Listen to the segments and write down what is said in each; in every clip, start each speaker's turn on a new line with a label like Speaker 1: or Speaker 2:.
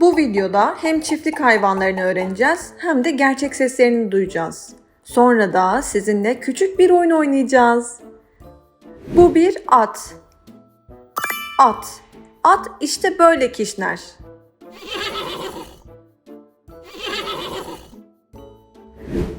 Speaker 1: Bu videoda hem çiftlik hayvanlarını öğreneceğiz hem de gerçek seslerini duyacağız. Sonra da sizinle küçük bir oyun oynayacağız. Bu bir at. At. At işte böyle kişner.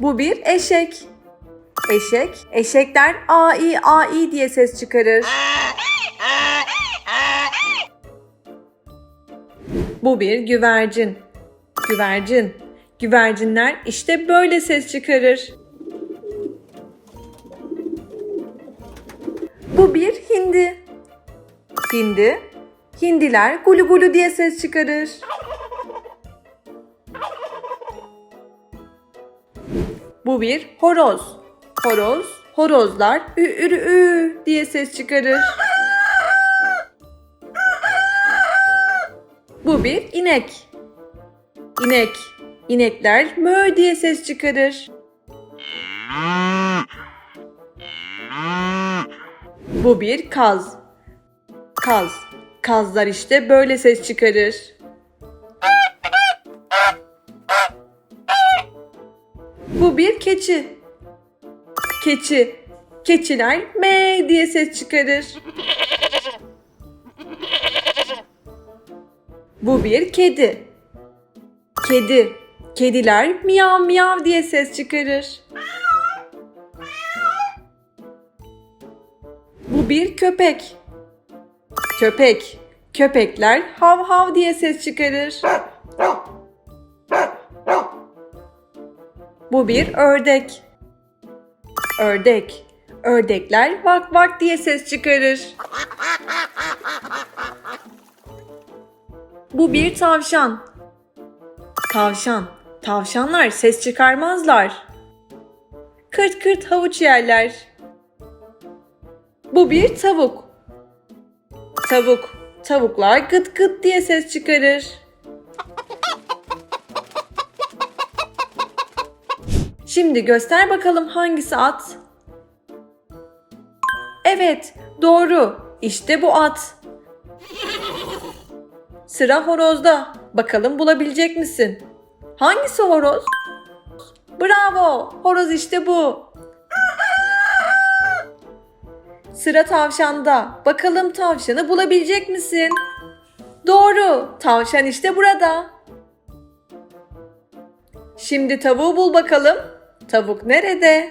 Speaker 1: Bu bir eşek. Eşek, eşekler ai ai diye ses çıkarır. Bu bir güvercin. Güvercin. Güvercinler işte böyle ses çıkarır. Bu bir hindi. Hindi. Hindiler gulu gulu diye ses çıkarır. Bu bir horoz. Horoz, horozlar ü ürü ü diye ses çıkarır. Bu bir inek. İnek, inekler mö diye ses çıkarır. Bu bir kaz. Kaz. Kazlar işte böyle ses çıkarır. Bu bir keçi. Keçi. Keçiler me diye ses çıkarır. Bu bir kedi. Kedi. Kediler miyav miyav diye ses çıkarır. Bu bir köpek. Köpek. Köpekler hav hav diye ses çıkarır. Bu bir ördek. Ördek. Ördekler vak vak diye ses çıkarır. Bu bir tavşan. Tavşan. Tavşanlar ses çıkarmazlar. Kırt kırt havuç yerler. Bu bir tavuk. Tavuk. Tavuklar gıt gıt diye ses çıkarır. Şimdi göster bakalım hangisi at? Evet, doğru. İşte bu at. Sıra horozda. Bakalım bulabilecek misin? Hangisi horoz? Bravo! Horoz işte bu. Sıra tavşanda. Bakalım tavşanı bulabilecek misin? Doğru. Tavşan işte burada. Şimdi tavuğu bul bakalım. Tavuk nerede?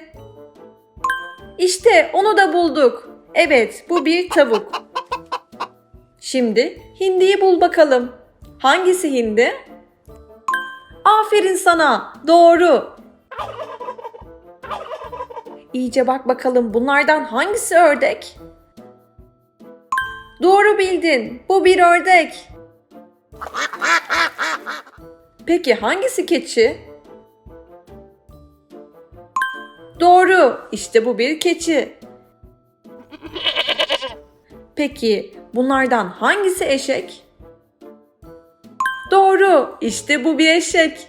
Speaker 1: İşte onu da bulduk. Evet, bu bir tavuk. Şimdi hindiyi bul bakalım. Hangisi hindi? Aferin sana. Doğru. İyice bak bakalım bunlardan hangisi ördek? Doğru bildin. Bu bir ördek. Peki hangisi keçi? Doğru. İşte bu bir keçi. Peki bunlardan hangisi eşek? Doğru. İşte bu bir eşek.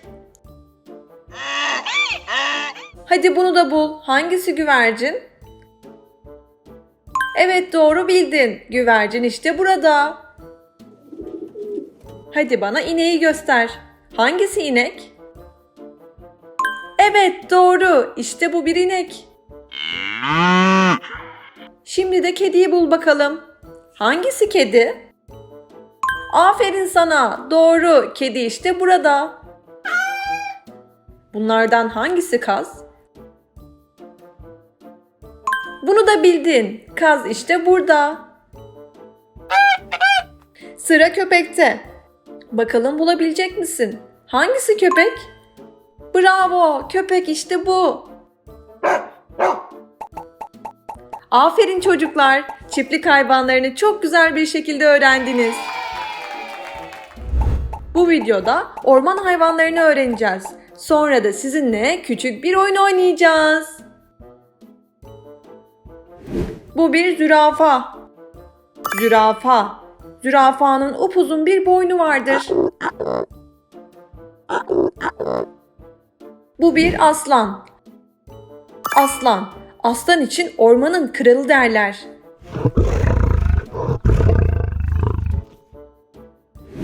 Speaker 1: Hadi bunu da bul. Hangisi güvercin? Evet doğru bildin. Güvercin işte burada. Hadi bana ineği göster. Hangisi inek? Evet doğru. İşte bu bir inek. Şimdi de kediyi bul bakalım. Hangisi kedi? Aferin sana. Doğru. Kedi işte burada. Bunlardan hangisi kaz? Bunu da bildin. Kaz işte burada. Sıra köpekte. Bakalım bulabilecek misin? Hangisi köpek? Bravo, köpek işte bu. Aferin çocuklar. Çiftlik hayvanlarını çok güzel bir şekilde öğrendiniz. Bu videoda orman hayvanlarını öğreneceğiz. Sonra da sizinle küçük bir oyun oynayacağız. Bu bir zürafa. Zürafa. Zürafanın upuzun bir boynu vardır. Bu bir aslan. Aslan. Aslan için ormanın kralı derler.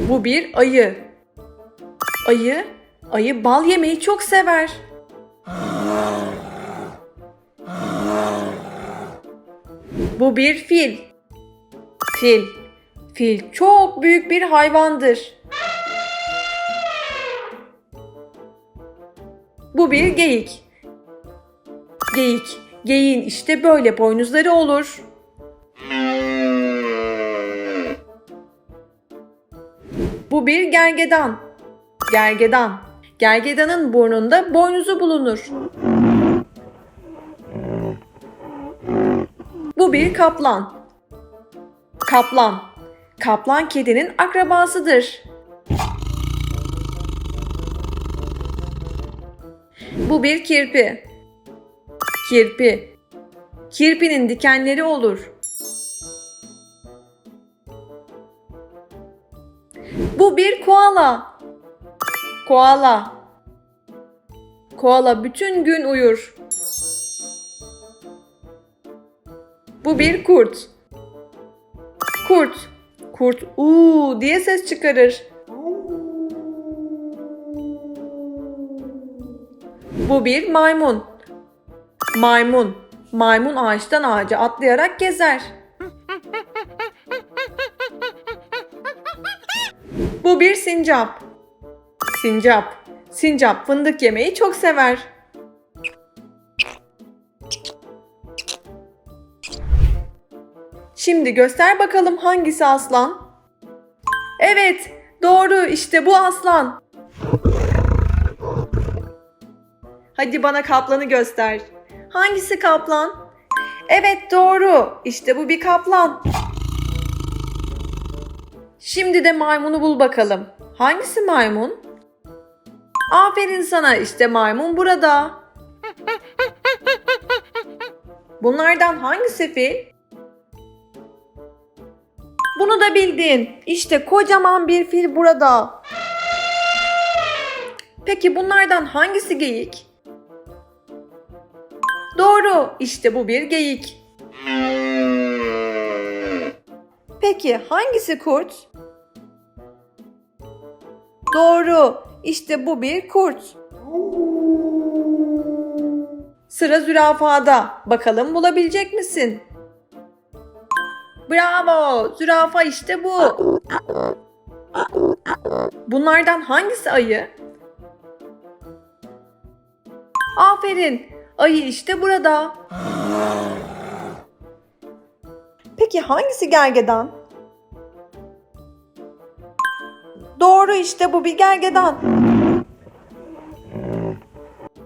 Speaker 1: Bu bir ayı. Ayı, ayı bal yemeyi çok sever. Bu bir fil. Fil. Fil çok büyük bir hayvandır. Bu bir geyik. Geyik. Geyiğin işte böyle boynuzları olur. Bu bir gergedan. Gergedan. Gergedanın burnunda boynuzu bulunur. Bu bir kaplan. Kaplan. Kaplan kedinin akrabasıdır. Bu bir kirpi. Kirpi. Kirpinin dikenleri olur. Bu bir koala. Koala. Koala bütün gün uyur. Bu bir kurt. Kurt. Kurt uuu diye ses çıkarır. Bu bir maymun. Maymun. Maymun ağaçtan ağaca atlayarak gezer. Bu bir sincap. Sincap. Sincap fındık yemeyi çok sever. Şimdi göster bakalım hangisi aslan? Evet, doğru işte bu aslan. Hadi bana kaplanı göster. Hangisi kaplan? Evet doğru. İşte bu bir kaplan. Şimdi de maymunu bul bakalım. Hangisi maymun? Aferin sana işte maymun burada. Bunlardan hangisi fil? Bunu da bildin. İşte kocaman bir fil burada. Peki bunlardan hangisi geyik? Doğru. İşte bu bir geyik. Peki hangisi kurt? Doğru. İşte bu bir kurt. Sıra zürafada. Bakalım bulabilecek misin? Bravo! Zürafa işte bu. Bunlardan hangisi ayı? Aferin. Ayı işte burada. Peki hangisi gergedan? Doğru işte bu bir gergedan.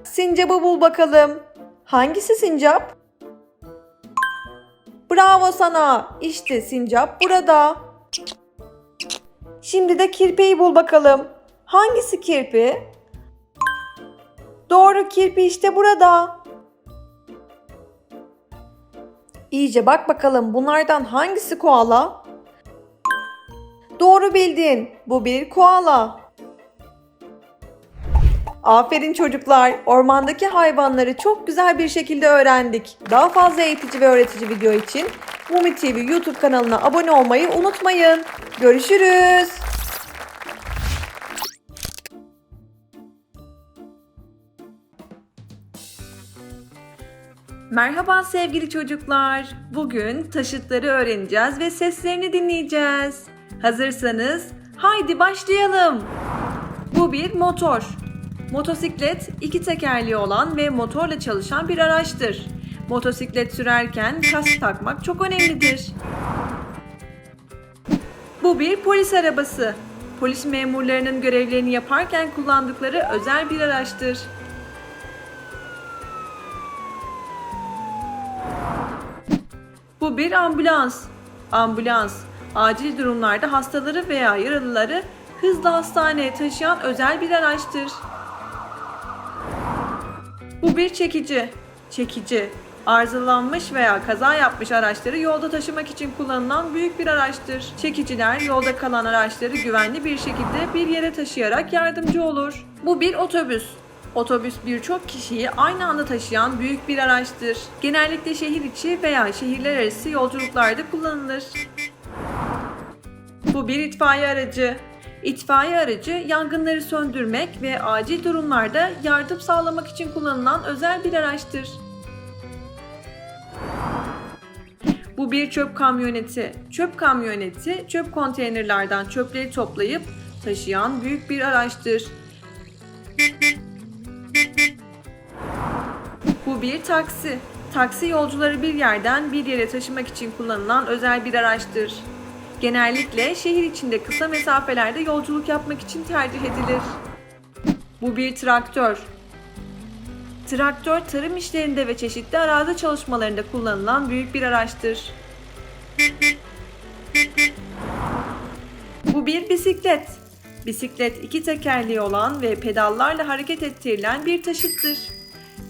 Speaker 1: Sincap'ı bul bakalım. Hangisi sincap? Bravo sana. İşte sincap burada. Şimdi de kirpiyi bul bakalım. Hangisi kirpi? Doğru kirpi işte burada. İyice bak bakalım bunlardan hangisi koala? Doğru bildin. Bu bir koala. Aferin çocuklar. Ormandaki hayvanları çok güzel bir şekilde öğrendik. Daha fazla eğitici ve öğretici video için Mumi TV YouTube kanalına abone olmayı unutmayın. Görüşürüz. Merhaba sevgili çocuklar. Bugün taşıtları öğreneceğiz ve seslerini dinleyeceğiz. Hazırsanız haydi başlayalım. Bu bir motor. Motosiklet iki tekerleği olan ve motorla çalışan bir araçtır. Motosiklet sürerken kask takmak çok önemlidir. Bu bir polis arabası. Polis memurlarının görevlerini yaparken kullandıkları özel bir araçtır. Bu bir ambulans. Ambulans, acil durumlarda hastaları veya yaralıları hızla hastaneye taşıyan özel bir araçtır. Bu bir çekici. Çekici, arızalanmış veya kaza yapmış araçları yolda taşımak için kullanılan büyük bir araçtır. Çekiciler yolda kalan araçları güvenli bir şekilde bir yere taşıyarak yardımcı olur. Bu bir otobüs. Otobüs birçok kişiyi aynı anda taşıyan büyük bir araçtır. Genellikle şehir içi veya şehirler arası yolculuklarda kullanılır. Bu bir itfaiye aracı. İtfaiye aracı yangınları söndürmek ve acil durumlarda yardım sağlamak için kullanılan özel bir araçtır. Bu bir çöp kamyoneti. Çöp kamyoneti çöp konteynerlerden çöpleri toplayıp taşıyan büyük bir araçtır. Bu bir taksi. Taksi yolcuları bir yerden bir yere taşımak için kullanılan özel bir araçtır. Genellikle şehir içinde kısa mesafelerde yolculuk yapmak için tercih edilir. Bu bir traktör. Traktör tarım işlerinde ve çeşitli arazi çalışmalarında kullanılan büyük bir araçtır. Bu bir bisiklet. Bisiklet iki tekerleği olan ve pedallarla hareket ettirilen bir taşıttır.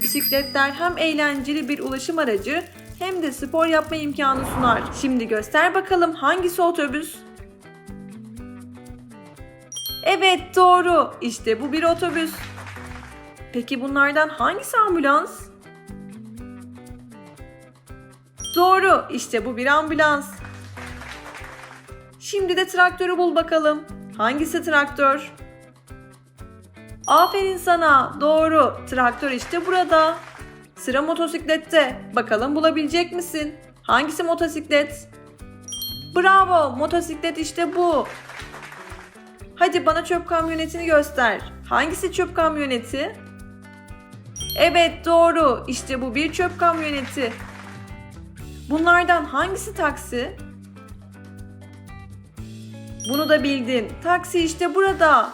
Speaker 1: Bisikletler hem eğlenceli bir ulaşım aracı hem de spor yapma imkanı sunar. Şimdi göster bakalım hangisi otobüs? Evet doğru. İşte bu bir otobüs. Peki bunlardan hangisi ambulans? Doğru. İşte bu bir ambulans. Şimdi de traktörü bul bakalım. Hangisi traktör? Aferin sana. Doğru. Traktör işte burada. Sıra motosiklette. Bakalım bulabilecek misin? Hangisi motosiklet? Bravo. Motosiklet işte bu. Hadi bana çöp kamyonetini göster. Hangisi çöp kamyoneti? Evet doğru. İşte bu bir çöp kamyoneti. Bunlardan hangisi taksi? Bunu da bildin. Taksi işte burada.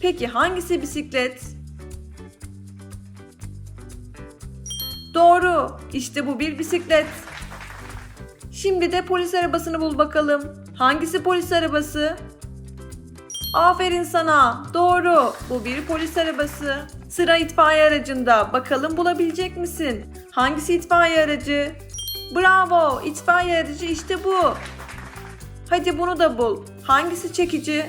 Speaker 1: Peki hangisi bisiklet? Doğru. İşte bu bir bisiklet. Şimdi de polis arabasını bul bakalım. Hangisi polis arabası? Aferin sana. Doğru. Bu bir polis arabası. Sıra itfaiye aracında. Bakalım bulabilecek misin? Hangisi itfaiye aracı? Bravo. İtfaiye aracı işte bu. Hadi bunu da bul. Hangisi çekici?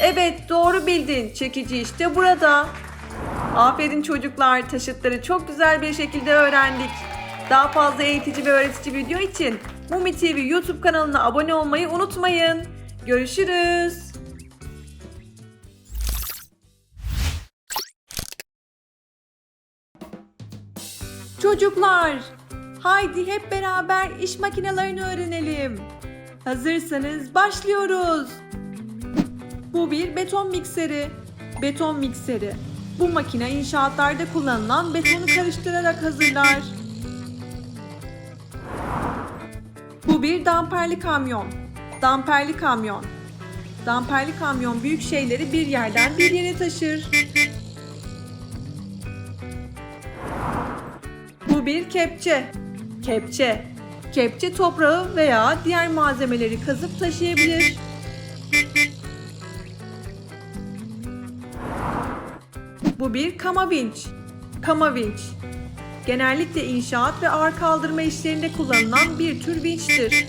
Speaker 1: Evet doğru bildin. Çekici işte burada. Aferin çocuklar. Taşıtları çok güzel bir şekilde öğrendik. Daha fazla eğitici ve öğretici video için Mumi TV YouTube kanalına abone olmayı unutmayın. Görüşürüz. Çocuklar, haydi hep beraber iş makinelerini öğrenelim. Hazırsanız başlıyoruz. Bu bir beton mikseri. Beton mikseri. Bu makine inşaatlarda kullanılan betonu karıştırarak hazırlar. Bu bir damperli kamyon. Damperli kamyon. Damperli kamyon büyük şeyleri bir yerden bir yere taşır. Bu bir kepçe. Kepçe. Kepçe toprağı veya diğer malzemeleri kazıp taşıyabilir. Bu bir kama vinç. Kama vinç. Genellikle inşaat ve ağır kaldırma işlerinde kullanılan bir tür vinçtir.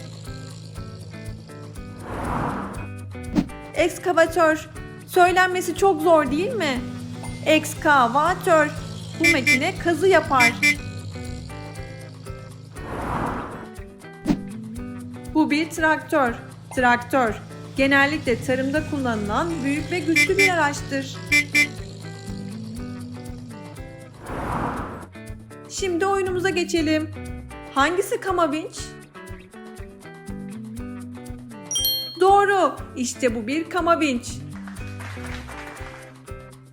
Speaker 1: Ekskavatör. Söylenmesi çok zor değil mi? Ekskavatör. Bu makine kazı yapar. Bu bir traktör. Traktör. Genellikle tarımda kullanılan büyük ve güçlü bir araçtır. Şimdi oyunumuza geçelim. Hangisi kama vinç? Doğru. İşte bu bir kama vinç.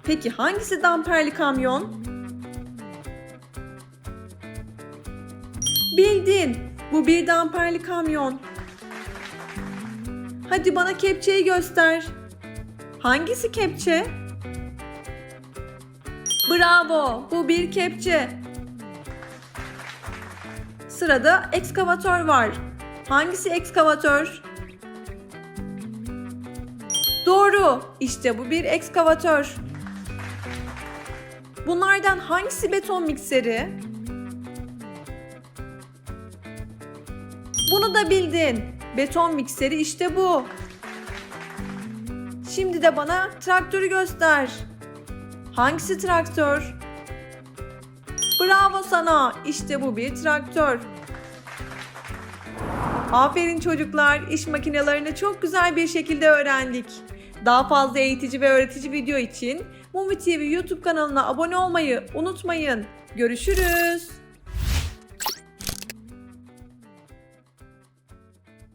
Speaker 1: Peki hangisi damperli kamyon? Bildin. Bu bir damperli kamyon. Hadi bana kepçeyi göster. Hangisi kepçe? Bravo. Bu bir kepçe. Sırada ekskavatör var. Hangisi ekskavatör? Doğru. İşte bu bir ekskavatör. Bunlardan hangisi beton mikseri? Bunu da bildin. Beton mikseri işte bu. Şimdi de bana traktörü göster. Hangisi traktör? Bravo sana. İşte bu bir traktör. Aferin çocuklar, iş makinelerini çok güzel bir şekilde öğrendik. Daha fazla eğitici ve öğretici video için Mumi TV YouTube kanalına abone olmayı unutmayın. Görüşürüz.